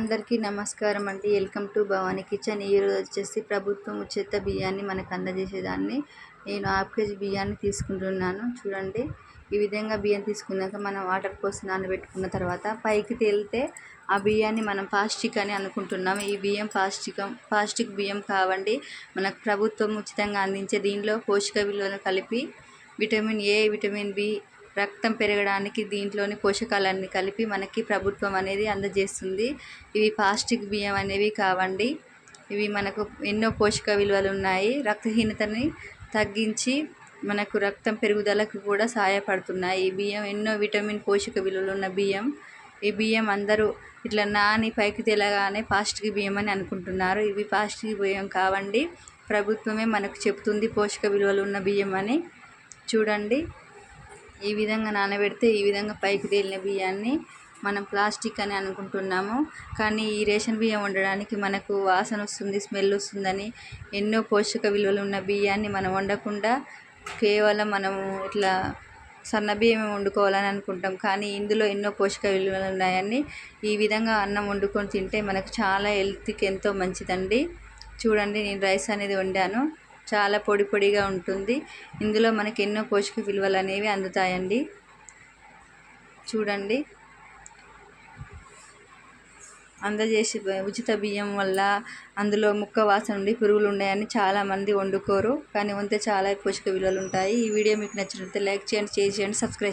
అందరికీ నమస్కారం అండి. Welcome to Bhavani kitchen. ఈరోజు వచ్చేసి ప్రభుత్వం ఉచిత బియ్యాన్ని మనకు అందజేసేదాన్ని. నేను హాఫ్ కేజీ బియ్యాన్ని తీసుకుంటున్నాను. చూడండి ఈ విధంగా బియ్యం తీసుకున్నాక మనం వాటర్ పోసి నానబెట్టుకున్న తర్వాత పైకి తేలితే ఆ బియ్యాన్ని మనం ప్లాస్టిక్ అని అనుకుంటున్నాం. ఈ బియ్యం ప్లాస్టిక్ ప్లాస్టిక్ బియ్యం కావండి. మనకు ప్రభుత్వం ఉచితంగా అందించే దీనిలో పోషక విలువలు కలిపి విటమిన్ ఏ విటమిన్ బి రక్తం పెరగడానికి దీంట్లోని పోషకాలన్నీ కలిపి మనకి ప్రభుత్వం అనేది అందజేస్తుంది. ఇవి ప్లాస్టిక్ బియ్యం అనేవి కావండి. ఇవి మనకు ఎన్నో పోషక విలువలు ఉన్నాయి. రక్తహీనతని తగ్గించి మనకు రక్తం పెరుగుదలకు కూడా సహాయపడుతున్నాయి. ఈ బియ్యం ఎన్నో విటమిన్ పోషక విలువలు ఉన్న బియ్యం. ఈ బియ్యం అందరూ ఇట్లా నాని పైకి తెలగానే ప్లాస్టిక్ బియ్యం అని అనుకుంటున్నారు. ఇవి ప్లాస్టిక్ బియ్యం కావండి. ప్రభుత్వమే మనకు చెప్తుంది పోషక విలువలు ఉన్న బియ్యం అని. చూడండి. ఈ విధంగా నానబెడితే ఈ విధంగా పైకి తేలిన బియ్యాన్ని మనం ప్లాస్టిక్ అని అనుకుంటున్నాము. కానీ ఈ రేషన్ బియ్యం వండడానికి మనకు వాసన వస్తుంది స్మెల్ వస్తుందని ఎన్నో పోషక విలువలు ఉన్న బియ్యాన్ని మనం వండకుండా కేవలం మనము ఇట్లా సన్న బియ్యం వండుకోవాలని అనుకుంటాం. కానీ ఇందులో ఎన్నో పోషక విలువలు ఉన్నాయని ఈ విధంగా అన్నం వండుకొని తింటే మనకు చాలా హెల్త్కి ఎంతో మంచిదండి. చూడండి నేను రైస్ అనేది వండాను. చాలా పొడి పొడిగా ఉంటుంది. ఇందులో మనకి ఎన్నో పోషక విలువలు అనేవి అందుతాయండి. చూడండి. అందజేసి ఉచిత బియ్యం వల్ల అందులో ముక్క వాసన ఉండి పురుగులు ఉన్నాయని చాలామంది వండుకోరు. కానీ వంతే చాలా పోషక విలువలు ఉంటాయి. ఈ వీడియో మీకు నచ్చినట్లయితే లైక్ చేయండి షేర్ చేయండి సబ్స్క్రైబ్